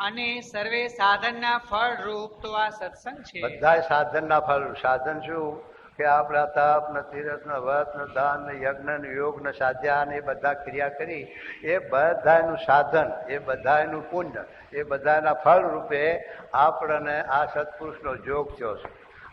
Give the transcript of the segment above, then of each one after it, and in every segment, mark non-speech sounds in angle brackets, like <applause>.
અને સર્વે સાધનના ફળ રૂપ તો આ સત્સંગ છે. બધા સાધનના ફળ, સાધન શું? કે આપણા તપ ને તીરથ ને વ્રત ને દાન ને યજ્ઞ ને યોગ ને સાધ્યા ને એ બધા ક્રિયા કરી, એ બધાનું સાધન, એ બધાનું પુણ્ય, એ બધાના ફળ રૂપે આપણને આ સત્પુરુષનો જોગ થયો છે.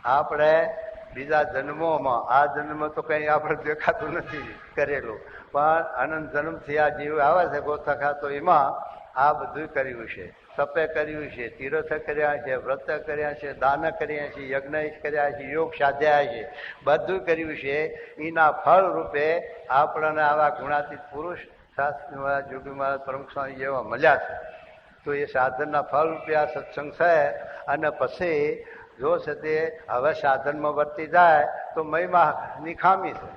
આપણે બીજા જન્મોમાં, આ જન્મ તો કંઈ આપણે દેખાતું નથી કરેલું, પણ અનંત જન્મથી આ જીવ આવે છે ગોથા તો એમાં આ બધું કર્યું છે. તપે કર્યું છે, તીર્થ કર્યા છે, વ્રત કર્યા છે, દાન કર્યા છે, યજ્ઞ કર્યા છે, યોગ સાધ્યા છે, બધું કર્યું છે. એના ફળ રૂપે આપણને આવા ગુણાતીત પુરુષ શાસ્ત્રી જોગી પ્રમુખ સ્વામી જેવા મળ્યા છે. તો એ સાધનના ફળ રૂપે આ સત્સંગ છે અને પછી જો છે તે હવે સાધનમાં વર્તી જાય તો મહિમાની ખામી છે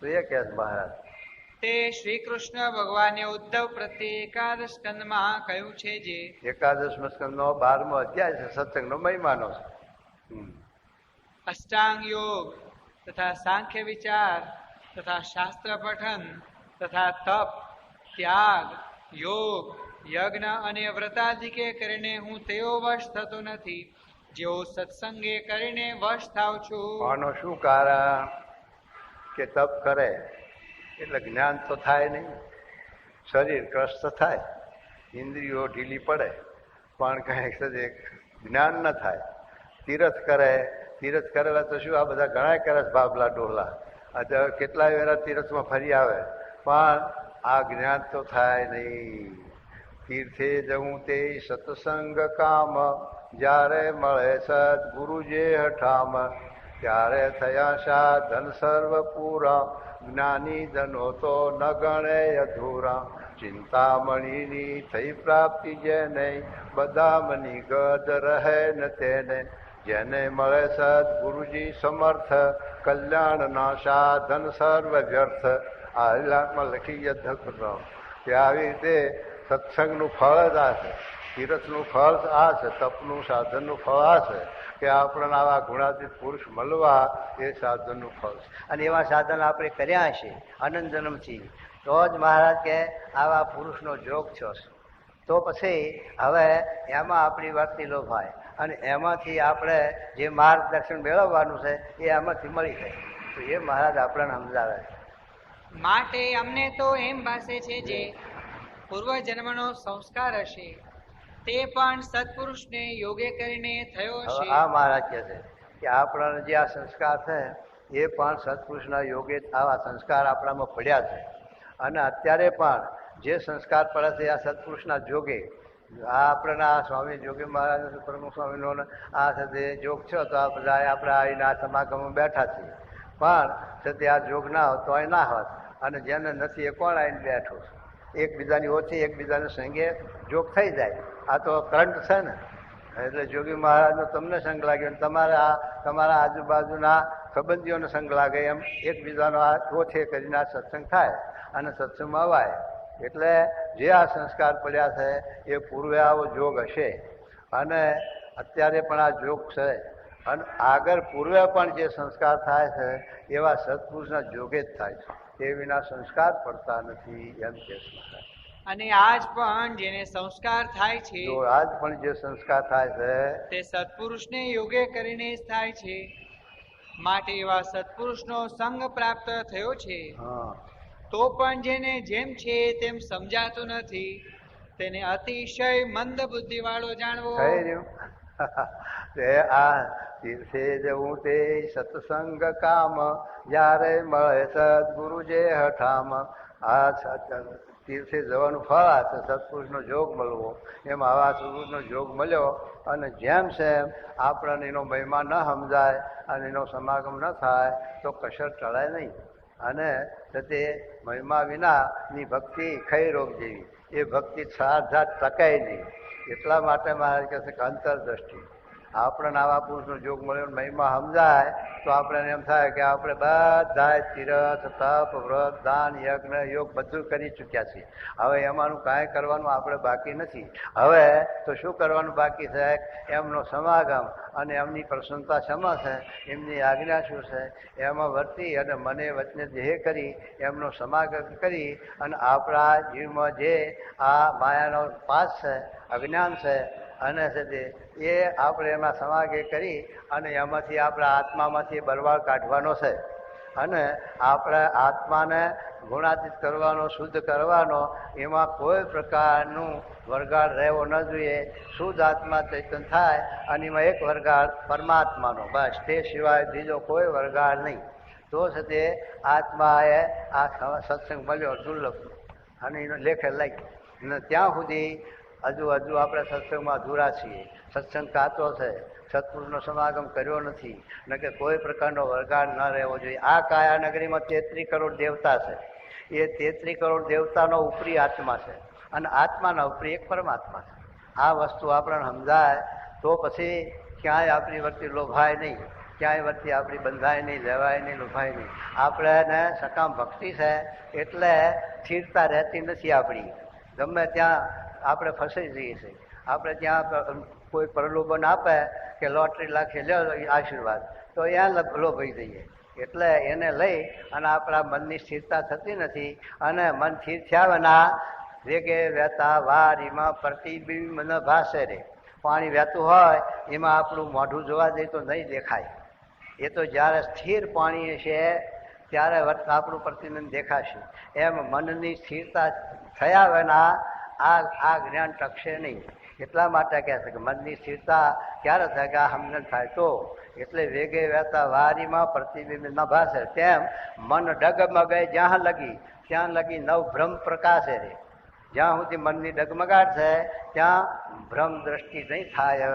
તો એ કહે મહારાજ. તે શ્રી કૃષ્ણ ભગવાને ઉદ્ધવ પ્રત્યે એકાદશ સ્કંદમાં કહ્યું છે જે એકાદશ સ્કંદનો બારમો અધ્યાય છે સત્સંગનો મહિમાનો છે. અષ્ટાંગ યોગ તથા સાંખ્ય વિચાર તથા શાસ્ત્ર પઠન તથા તપ ત્યાગ યોગ યજ્ઞ અને વ્રતાદિકે કરીને હું તેઓ વશ થતો નથી. જેઓ સત્સંગે કરીને વશ થાવ છું. આનો શું કારણ? કે તપ કરે. એટલે જ્ઞાન તો થાય નહીં. શરીર કષ્ટ થાય. ઇન્દ્રિયો ઢીલી પડે. પણ કંઈક છે જ્ઞાન ન થાય. તીરથ કરે. તીરથ કરેલા તો શું આ બધા ઘણા કરે ભાભલા ડોલા અત્યારે કેટલાય વેરા તીરથમાં ફરી આવે. પણ આ જ્ઞાન તો થાય નહીં. તીર્થે જવું તે સત્સંગ કામ. જ્યારે મળે સદગુરુ જે હઠામ. ત્યારે થયા સાધન સર્વ પૂરા જ્ઞાની જનો તો ન ગણે અધૂરા. ચિંતામણીની થઈ પ્રાપ્તિ જેને, બધા મની ગદ રહે ન તેને. જેને મળે સદગુરુજી સમર્થ, કલ્યાણના સાધન સર્વ વ્યર્થ આ લખી યદ્ધ કે આવી રીતે સત્સંગનું ફળ જ આ છે. તીરથનું ફળ આ છે, તપનું સાધનનું ફળ આ છે. કે આપણને આવા ગુણાતીત પુરુષ મળવા એ સાધનનું ફળ છે. અને એવા સાધન આપણે કર્યા છે અનંત જન્મથી. તો જ મહારાજ કે આવા પુરુષનો જોગ છો તો પછી હવે એમાં આપણી વર્તી લોભાય અને એમાંથી આપણે જે માર્ગદર્શન મેળવવાનું છે એ એમાંથી મળી જાય. તો એ મહારાજ આપણને સમજાવે છે. માટે અમને તો એમ ભાષે છે જે પૂર્વ જન્મનો સંસ્કાર હશે તે પણ સત્પુરુષને યોગે કરીને થયો છે. આ મહારાજ કહે છે કે આપણાને જે આ સંસ્કાર છે એ પણ સત્પુરુષના યોગે આવા સંસ્કાર આપણામાં પડ્યા છે. અને અત્યારે પણ જે સંસ્કાર પડે છે આ સત્પુરુષના જોગે આ આપણા આ સ્વામી જોગી મહારાજ પ્રમુખ સ્વામીનો આ સાથે જોગ છો તો આ બધા આપણા આવીને આ સમાગમમાં બેઠા છીએ પણ છતાં આ જોગ ના હોત તો અહીં ના હોત. અને જેને નથી એ કોણ આવીને બેઠો એકબીજાની ઓછી એકબીજાને સંગે જોગ થઈ જાય. આ તો કરંટ છે ને. એટલે જોગી મહારાજનો તમને સંગ લાગ્યો તમારે આ તમારા આજુબાજુના સંબંધીઓનો સંગ લાગે એમ. એકબીજાનો આ ઓછે કરીને આ સત્સંગ થાય અને સત્સંગમાં અવાય. એટલે જે આ સંસ્કાર પડ્યા છે એ પૂર્વે આવો જોગ હશે. અને અત્યારે પણ આ જોગ છે. અને આગળ પૂર્વે પણ જે સંસ્કાર થાય છે, એવા સત્પુરુષના જોગે જ થાય છે. તે વિના સંસ્કાર પડતા નથી એમ કે. અને આજ પણ જેને સંસ્કાર થાય છે આજ પણ જે સંસ્કાર થાય છે તે સત્પુરુષને યોગે કરીને જ થાય છે. માટે એવા સત્પુરુષનો સંગ પ્રાપ્ત થયો છે. તો પણ જેને જેમ છે તેમ સમજાતું નથી. તેને અતિશય મંદ બુદ્ધિ વાળો જાણવો <laughs> આ તીર્થે જવું તે સત્સંગ કામ. જ્યારે મળે સદગુરુ જે હઠામ. આ સત- તીર્થે જવાનું આ સત્પુરુષનો જોગ મળવો. એમ આવા સત્પુરુષનો જોગ મળ્યો અને જેમ સેમ આપણને એનો મહિમા ન સમજાય અને એનો સમાગમ ન થાય, તો કશર ટળાય નહીં. અને તે મહિમા વિનાની ભક્તિ ખઈ રોગ જેવી. એ ભક્તિ સાત જાત ટકાય નહીં. એટલા માટે મારે કહે છે અંતરદ્રષ્ટિ. આપણને આવા પુરુષનો જોગ મળ્યો મહિમા સમજાય, તો આપણે એમ થાય કે આપણે બધા તીરથ, તપ, વ્રત, દાન, યજ્ઞ, યોગ બધું કરી ચૂક્યા છીએ. હવે એમાંનું કાંઈ કરવાનું આપણે બાકી નથી. હવે તો શું કરવાનું બાકી છે? એમનો સમાગમ અને એમની પ્રસન્નતા ક્ષમા છે? એમની આજ્ઞા શું છે? એમાં વર્તી અને મને વચને દેહ કરી, એમનો સમાગમ કરી અને આપણા જીવમાં જે આ માયાનો પાસ છે, અજ્ઞાન છે અને છે એ આપણે એમાં સમાગે કરી અને એમાંથી આપણા આત્મામાંથી બરવાળ કાઢવાનો છે. અને આપણે આત્માને ગુણાતીત કરવાનો, શુદ્ધ કરવાનો, એમાં કોઈ પ્રકારનું વરગાડ રહેવો ન જોઈએ. શુદ્ધ આત્મા ચૈતન થાય અને એમાં એક વરગાડ પરમાત્માનો. બસ, તે સિવાય બીજો કોઈ વરગાડ નહીં. તો છે તે આત્માએ આ સત્સંગ મળ્યો દુર્લભ. અને એનો લેખે લઈ અને ત્યાં સુધી હજુ હજુ આપણે સત્સંગમાં અધૂરા છીએ. સત્સંગ કાચો છે. સત્પુરુષનો સમાગમ કર્યો નથી. ન કે કોઈ પ્રકારનો વરગાડ ન રહેવો જોઈએ. આ કાયા નગરીમાં તેત્રી કરોડ દેવતા છે. એ તેત્રી કરોડ દેવતાનો ઉપરી આત્મા છે. અને આત્માના ઉપરી એક પરમાત્મા છે. આ વસ્તુ આપણને સમજાય તો પછી ક્યાંય આપણી વચ્ચે લોભાય નહીં. ક્યાંય વચ્ચે આપણી બંધાય નહીં, લેવાય નહીં, લોભાય નહીં. આપણે સકામ ભક્તિ છે. એટલે સ્થિરતા રહેતી નથી આપણી. ગમે ત્યાં આપણે ફસાઈ જઈએ છીએ. આપણે ત્યાં કોઈ પ્રલોભન આપે કે લોટરી લાગશે લ્યો આશીર્વાદ. તો ત્યાં લોભાઈ જઈએ. એટલે એને લઈ અને આપણા મનની સ્થિરતા થતી નથી અને મન સ્થિર થયા વિના વેગે વહેતા વારીમાં પ્રતિબિંબ ન ભાસે રે. પાણી વહેતું હોય, એમાં આપણું મોઢું જોવા જઈએ તો નહીં દેખાય. એ તો જ્યારે સ્થિર પાણી છે ત્યારે આપણું પ્રતિબિંબ દેખાશે. એમ મનની સ્થિરતા થયા વિના આ આ જ્ઞાન ટકશે નહીં. એટલા માટે કહે છે કે મનની સ્થિરતા ક્યારે થાય કે આ હમણાં થાય તો? એટલે વેગે વહેતા વારીમાં પ્રતિબિંબ ન ભાષે તેમ મન ડગમગે જ્યાં લગી, ત્યાં લગી નવ ભ્રમ પ્રકાશે રે. જ્યાં સુધી મનની ડગમગાટ છે, ત્યાં ભ્રમ દ્રષ્ટિ નહીં થાય.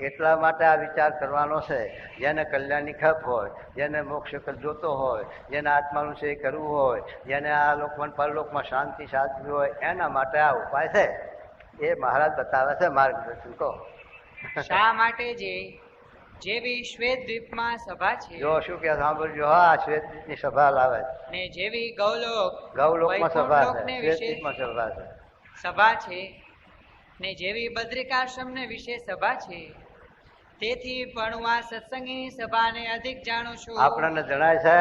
એટલા માટે આ વિચાર કરવાનો છે. જેને કલ્યાણની ખપ હોય જેને મોક્ષ જોતો હોય જેને આત્માનું છે કરવું હોય જેને આ લોકમાં પરલોકમાં શાંતિ સાધવી હોય એના માટે આ ઉપાય છે. એ મહારાજ બતાવે છે માર્ગદર્શન. કહો. શા માટે જે? જેવી શ્વેત દ્વીપમાં સભા છે. જો શું કે સાંભળજો હા શ્વેતની સભા લાવે ને જેવી ગૌલોક ગૌલોકમાં સભા છે શ્વેત દ્વીપમાં સભા છે. સભા છે ને જેવી બદ્રિકાશ્રમ ને વિશે સભા છે તેથી પણ હું આ સત્સંગી સભાને અધિક જાણું છું. આપણને જણાય છે,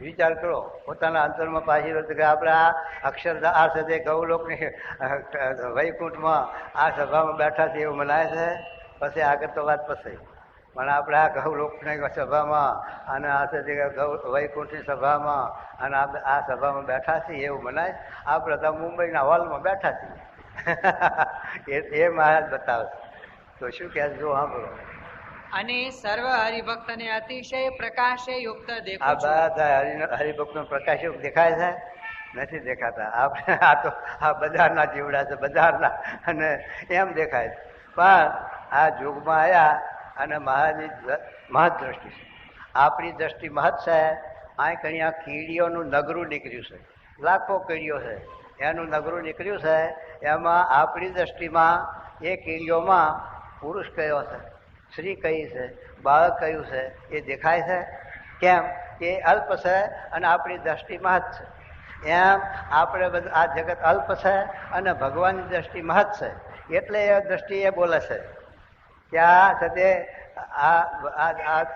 વિચાર કરો, પોતાના અંતરમાં પાછી રહ્યો કે આપણે આ અક્ષર આ સાથે ગૌલોકની વૈકુંઠમાં આ સભામાં બેઠા છે એવું મનાય છે? પછી આગળ તો વાત પછી. પણ આપણે આ ગૌલોકની સભામાં અને આ સાથે ગૌ, વૈકુંઠની સભામાં અને આપણે આ સભામાં બેઠા છીએ એવું મનાય. આપણે તો મુંબઈના હોલમાં બેઠા છીએ. <laughs> એ એ મહારાજ બતાવે તો શું કે જો સાંભળો. અને સર્વ હરિભક્તને અતિશય પ્રકાશે યુક્ત આ બધા હરિ હરિભક્તનો પ્રકાશ દેખાય છે? નથી દેખાતા. આપણે આ તો આ બજારના જીવડા છે બજારના અને એમ દેખાય પણ આ યુગમાં આવ્યા અને મહારાજની દ- મહત દ્રષ્ટિ છે. આપણી દ્રષ્ટિ મહત છે. આ કણ્યા કીડીઓનું નગરું નીકળ્યું છે. લાખો કીડીઓ છે. એનું નગરું નીકળ્યું છે. એમાં આપણી દ્રષ્ટિમાં એ કીડીઓમાં પુરુષ કયો છે? સ્ત્રી કઈ છે? બાળક કયું છે? એ દેખાય છે? કેમ? એ અલ્પ છે અને આપણી દ્રષ્ટિ મહત છે. એમ આપણે બધું, આ જગત અલ્પ છે અને ભગવાનની દ્રષ્ટિ મહત છે. એટલે એ દ્રષ્ટિ એ બોલે છે કે આ સાથે આ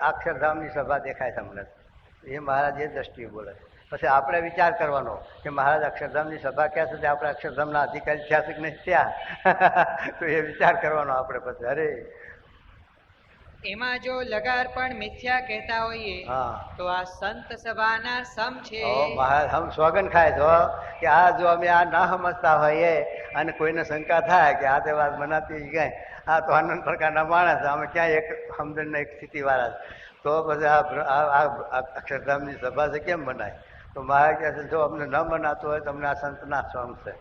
અક્ષરધામની સભા દેખાય છે અમને એ મહારાજ એ દ્રષ્ટિએ બોલે છે. પછી આપણે વિચાર કરવાનો કે મહારાજ અક્ષરધામની સભા ક્યાં સુધી આપણે અક્ષરધામના અધિકારી થયા છે કે નહીં થયા? તો એ વિચાર કરવાનો આપણે પછી. અરે! એમાં જો લગાર પણ મિથ્યા કહેતા હોઈએ હા. તો આ સંત સભાના સમ છે. મહારાજ હમ સોગન ખાય છો કે આ જો અમે આ ના સમજતા હોઈએ અને કોઈને શંકા થાય કે આ તે વાત મનાતી ગઈ આ તો આનંદ પ્રકારના માણસ અમે ક્યાં એક સમજણના એક સ્થિતિ વાળા છે. તો પછી આ અક્ષરધામની સભા છે કેમ મનાય? તો મહારાજ કહે છે જો અમને ન મનાતું હોય તો અમને આ સંતના સોંગ છે.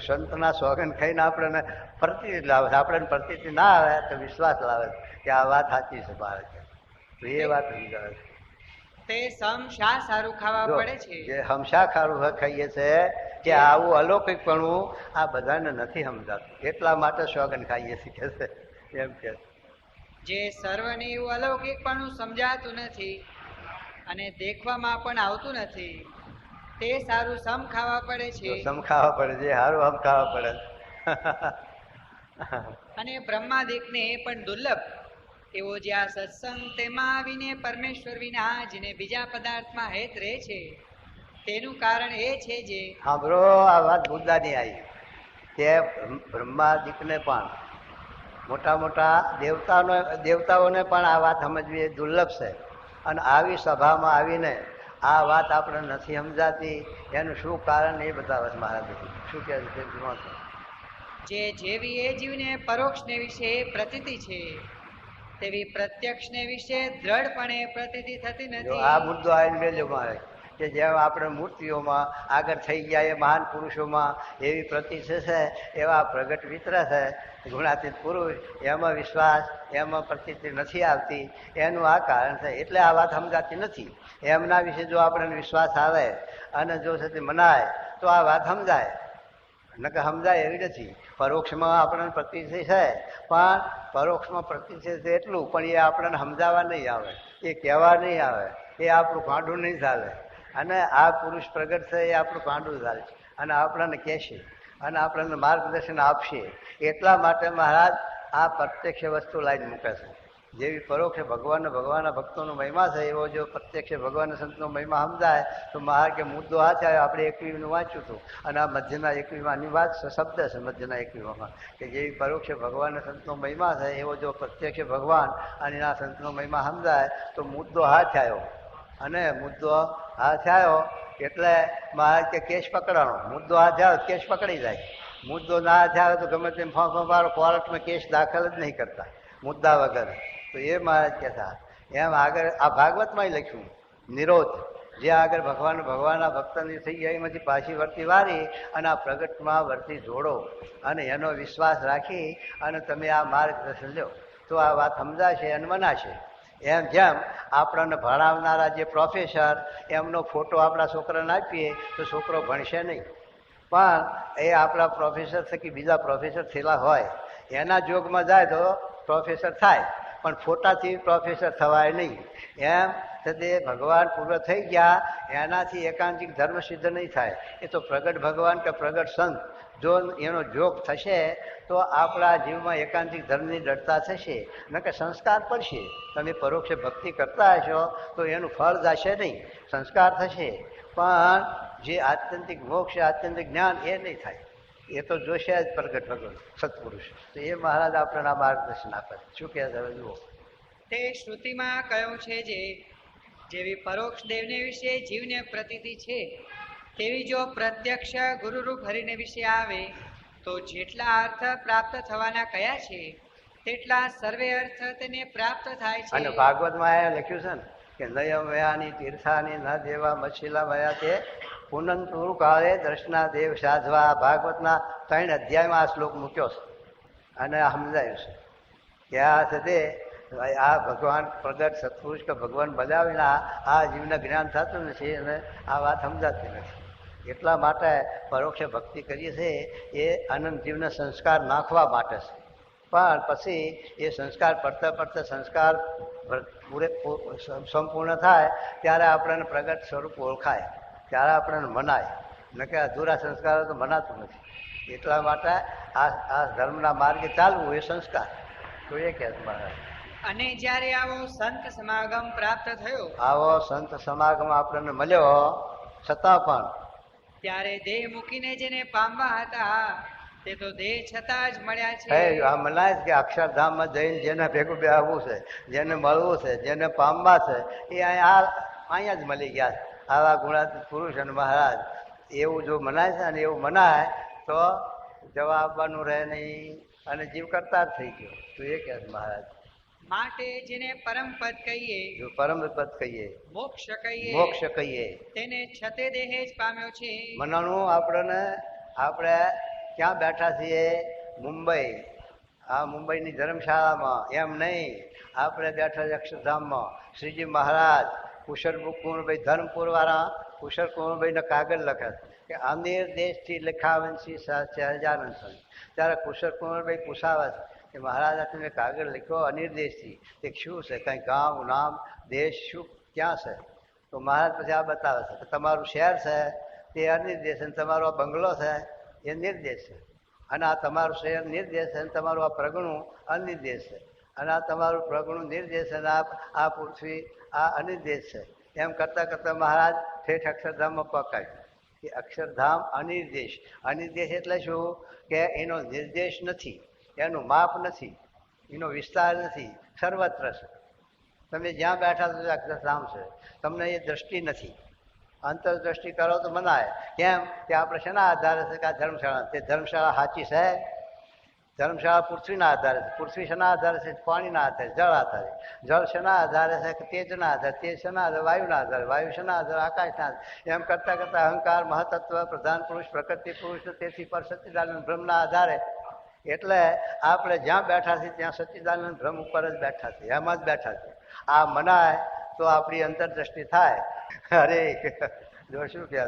સંતના સોગન ખાઈને આપણને પ્રતિતિ લાવે આપણને પ્રતિ ના આવે તો વિશ્વાસ લાવે કે આ વાત સાચી છે મહારાજ. તો. એ વાત સમજાવે છે. તે સમશા સારું ખાવા પડે છે? જે હમશા ખારું ખાઈએ છે કે આવું અલૌકિકપણું આ બધાને નથી સમજાતું. એટલા માટે સોગન ખાઈએ છીએ કે છે. એમ કે જે સર્વને એવું અલૌકિકપણું સમજાતું નથી અને દેખવામાં પણ આવતું નથી. તે સારું સમ ખાવા પડે છે. સમ ખાવા પડે છે સારું આમ ખાવા પડે. અને બ્રહ્માદિકને પણ દુર્લભ. એવો જે આ સત્સંગ તેમાં આવીને પરમેશ્વર વિના જેને બીજા પદાર્થમાં હેત રહે છે તેનું કારણ એ છે જે સાંભળો આ વાત મુદ્દાની આવી. કે બ્રહ્માદિકને પણ મોટા મોટા દેવતાનો દેવતાઓને પણ આ વાત સમજવી એ દુર્લભ છે. અને આવી સભામાં આવીને આ વાત આપણે નથી સમજાતી. એનું શું કારણ એ બતાવે છે મહારાજ શું કહે છે? જે જેવી એ જીવને પરોક્ષને વિશે પ્રતીતિ છે તેવી પ્રત્યક્ષને વિશે દ્રઢપણે પ્રતીતિ થતી નથી. આ મુદ્દો આવીને બેલ્યો મારે કે જેમ આપણે મૂર્તિઓમાં આગળ થઈ ગયા એ મહાન પુરુષોમાં એવી પ્રતિ છે એવા પ્રગટ મિત્ર છે ગુણાતીત પુરુષ એમાં વિશ્વાસ, એમાં પ્રતિતિ નથી આવતી. એનું આ કારણ છે. એટલે આ વાત સમજાતી નથી. એમના વિશે જો આપણને વિશ્વાસ આવે અને જો છે તે મનાય, તો આ વાત સમજાય. નકર સમજાય એવી નથી. પરોક્ષમાં આપણને પ્રતિષ્ઠિત છે. પણ પરોક્ષમાં પ્રતિષ્ઠિત છે એટલું, પણ એ આપણને સમજાવવા નહીં આવે. એ કહેવા નહીં આવે. એ આપણું કાંડું નહીં ચાલે. અને આ પુરુષ પ્રગટ છે, એ આપણું કાંડું ચાલે અને આપણને કહેશે અને આપણને માર્ગદર્શન આપશે. એટલા માટે મહારાજ આ પ્રત્યક્ષ વસ્તુ લાવીને મૂકે છે. જેવી પરોક્ષ ભગવાન ભગવાનના ભક્તોનો મહિમા છે, એવો જો પ્રત્યક્ષ ભગવાન સંતનો મહિમા સમજાય, તો મહારાજ કે મુદ્દો આ છે, આપણે એકવીનું વાંચ્યું હતું. અને આ મધ્યના એકવીમાંની વાત શબ્દ છે મધ્યના એકવીમાં કે જેવી પરોક્ષ ભગવાન સંતનો મહિમા છે, એવો જો પ્રત્યક્ષ ભગવાન અને એના સંતનો મહિમા સમજાય, તો મુદ્દો હાથ આવ્યો. અને મુદ્દો હાથ આવ્યો એટલે મહારાજ કે કેસ પકડાણો મુદ્દો આ તો કેસ પકડી જાય. મુદ્દો ના હાથ તો ગમે તેમ મારો કોર્ટમાં કેસ દાખલ જ નહીં કરતા, મુદ્દા વગર. તો એ મહારાજ કહેતા એમ આગળ આ ભાગવતમાં લખ્યું. નિરોધ. જે આગળ ભગવાન ભગવાનના ભક્તની થઈ જાય એમાંથી પાછી વર્તી વારી અને આ પ્રગટમાં વર્તી જોડો. અને એનો વિશ્વાસ રાખી અને તમે આ માર્ગદર્શન લો તો આ વાત સમજાશે અને મનાશે. એમ જેમ આપણને ભણાવનારા જે પ્રોફેસર એમનો ફોટો આપણા છોકરાને આપીએ તો છોકરો ભણશે નહીં. પણ એ આપણા પ્રોફેસર થકી બીજા પ્રોફેસર થયેલા હોય, એના જોગમાં જાય તો પ્રોફેસર થાય, પણ ફોટાથી પ્રોફેસર થવાય નહીં. એમ તે ભગવાન પૂર્વ થઈ ગયા, એનાથી એકાંતિક ધર્મ સિદ્ધ નહીં થાય. એ તો પ્રગટ ભગવાન કે પ્રગટ સંત. જો એનો જોગ થશે, તો આપણા જીવમાં એકાંતિક ધર્મની દૃઢતા થશે. નકે સંસ્કાર પડશે. તમે પરોક્ષ ભક્તિ કરતા હશો, તો એનું ફળ જશે નહીં. સંસ્કાર થશે. પણ જે આત્યંતિક મોક્ષ, આત્યંતિક જ્ઞાન એ નહીં થાય. એ તો જોશે જ પ્રગટ ભગવાન, સત્પુરુષ. તો એ મહારાજ આપણાના માર્ગદર્શન આપે. શું કહે તમે જુઓ. તે શ્રુતિમાં કહ્યું છે જે, જેવી પરોક્ષ દેવને વિશે જીવને પ્રતીતિ છે તેવી જો પ્રત્યક્ષ ગુરુરૂપ હરિને વિશે આવે, તો જેટલા અર્થ પ્રાપ્ત થવાના કયા છે, તેટલા સર્વે અર્થ તેને પ્રાપ્ત થાય છે. અને ભાગવતમાં એ લખ્યું છે ને, કે નયમ વયાની તીર્થાની ન દેવા મછીલા વયા તે પુનંતુ કાળે દર્શના દેવ સાધવા ભાગવતના ત્રણ અધ્યાયમાં આ શ્લોક મૂક્યો છે. અને સમજાયું છે. કે આ છે તે, આ ભગવાન પ્રગટ સત્પુરુષ કે ભગવાન બધા આ જીવને જ્ઞાન થતું નથી અને આ વાત સમજાતી નથી. એટલા માટે પરોક્ષ ભક્તિ કરીએ છીએ એ આનંદ જીવને સંસ્કાર નાખવા માટે છે. પણ પછી એ સંસ્કાર પડતા પડતા સંસ્કાર પૂરે સંપૂર્ણ થાય ત્યારે આપણને પ્રગટ સ્વરૂપ ઓળખાય ત્યારે આપણને મનાય. ન કે અધૂરા સંસ્કારો તો મનાતું નથી. એટલા માટે આ આ ધર્મના માર્ગે ચાલવું એ સંસ્કાર. તો એ કે મહારાજ અને જ્યારે આવો સંત સમાગમ પ્રાપ્ત થયો આવો સંત સમાગમ આપણને મળ્યો છતાં પણ ત્યારે દેહ મૂકીને જેને પામવા હતા, તે તો દેહ છતાં જ મળ્યા છે. મનાય છે કે અક્ષરધામમાં જઈને જેને ભેગું બેહવું છે, જેને મળવું છે, જેને પામવા છે, એ આ- અહીંયા જ મળી ગયા આવા ગુણાતીત પુરુષ અને મહારાજ, એવું જો મનાય છે અને એવું મનાય, તો જવાબ આપવાનું રહે નહીં અને જીવ કરતા જ થઈ ગયો. તો એ કહે મહારાજ. માટે જેને પરમ પદ કહીએ જો પરમ પદ કહીએ મોક્ષ કહીએ મોક્ષ કહીએ. તેને છતે દેહે જ પામ્યો છે. મનાણું આપણને આપણે ક્યાં બેઠા છીએ? મુંબઈ. આ મુંબઈની ધર્મશાળામાં. એમ નહીં. આપણે બેઠા છીએ અક્ષરધામમાં. શ્રીજી મહારાજ કુશળ કુંવરભાઈ ધર્મપુરવાળા કુશળ કુંવરભાઈને કાગળ લખે કે અમીર દેશથી લખાવંશી સહજાનંદ સ્વામી. ત્યારે કુશળ કુંવરભાઈ પૂછાવે છે કે મહારાજા, તમે કાગળ લખ્યો અનિર્દેશથી તે શું છે? કંઈ ગામ, નામ, દેશ શું? ક્યાં છે? તો મહારાજ પછી આ બતાવે છે કે તમારું શહેર છે, તે અનિર્દેશ અને તમારો આ બંગલો છે, એ નિર્દેશ છે. અને આ તમારું શહેર નિર્દેશ અને તમારું આ પ્રગણું અનિર્દેશ છે. અને આ તમારું પ્રગણું નિર્દેશ અને આ આ પૃથ્વી આ અનિર્દેશ છે. એમ કરતાં કરતાં મહારાજ ઠેઠ અક્ષરધામમાં પકાય કે અક્ષરધામ અનિર્દેશ. અનિર્દેશ એટલે શું? કે એનો નિર્દેશ નથી. એનું માપ નથી. એનો વિસ્તાર નથી. સર્વત્ર છે. તમે જ્યાં બેઠા છો અક્ષરધામ છે. તમને એ દ્રષ્ટિ નથી. અંતરદ્રષ્ટિ કરો તો મનાય. કેમ? કે આપણે શેના આધારે છે કે આ ધર્મશાળા? તે ધર્મશાળા સાચી છે? ધર્મશાળા પૃથ્વીના આધારે છે. પૃથ્વી શેના આધારે છે? પાણીના આધારે, જળ આધારે. જળ શેના આધારે છે? કે તેજના આધારે? તેજ શેના આધારે? વાયુના આધારે. વાયુ શેના આધારે? આકાશના આધારે. એમ કરતાં કરતાં અહંકાર, મહતત્વ, પ્રધાન પુરુષ, પ્રકૃતિ પુરુષ, તેથી પર સત્યદાન બ્રહ્મના આધારે એટલે આપણે જ્યાં બેઠા છીએ ત્યાં સચ્ચિદાનંદ ભ્રમ ઉપર જ બેઠા છીએ એમાં જ બેઠા છીએ. આ મનાય તો આપણી અંતરદ્રષ્ટિ થાય. અરે જો શું કહે?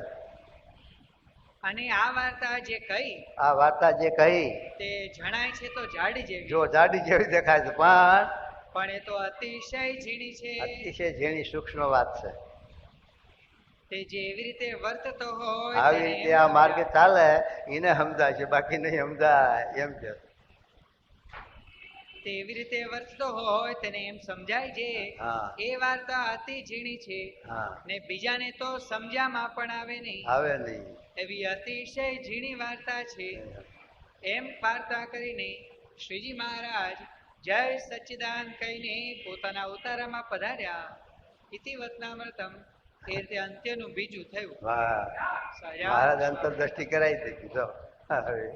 અને આ વાર્તા જે કહી આ વાર્તા જે કહી તે જણાય છે તો જાડી જેવી. જો જાડી જેવી દેખાય છે પણ પણ એ તો અતિશય ઝીણી છે. અતિશય ઝીણી સૂક્ષ્મ વાત છે. જેવી રીતે વર્તતો હોય આવી રીતે આ માર્ગે ચાલે એને સમજાશે બાકી નહીં સમજાય એમ છે. તેવી રીતે વર્તતો હોય તેને એમ સમજાય છે. એ વાર્તા અતિ ઝીણી છે ને બીજાને તો સમજામાં પણ આવે નહીં. આવે નહીં. એવી અતિશય ઝીણી વાર્તા છે. એમ વાર્તા કરીને શ્રીજી મહારાજ જય સચ્ચિદાન કહીને પોતાના ઉતારામાં પધાર્યા. ઇતિ વતનામૃતમ એ રીતે અંત્યનું બીજું થયું. મહારાજ અંતરદ્રષ્ટિ કરાવી દીધી તો હવે.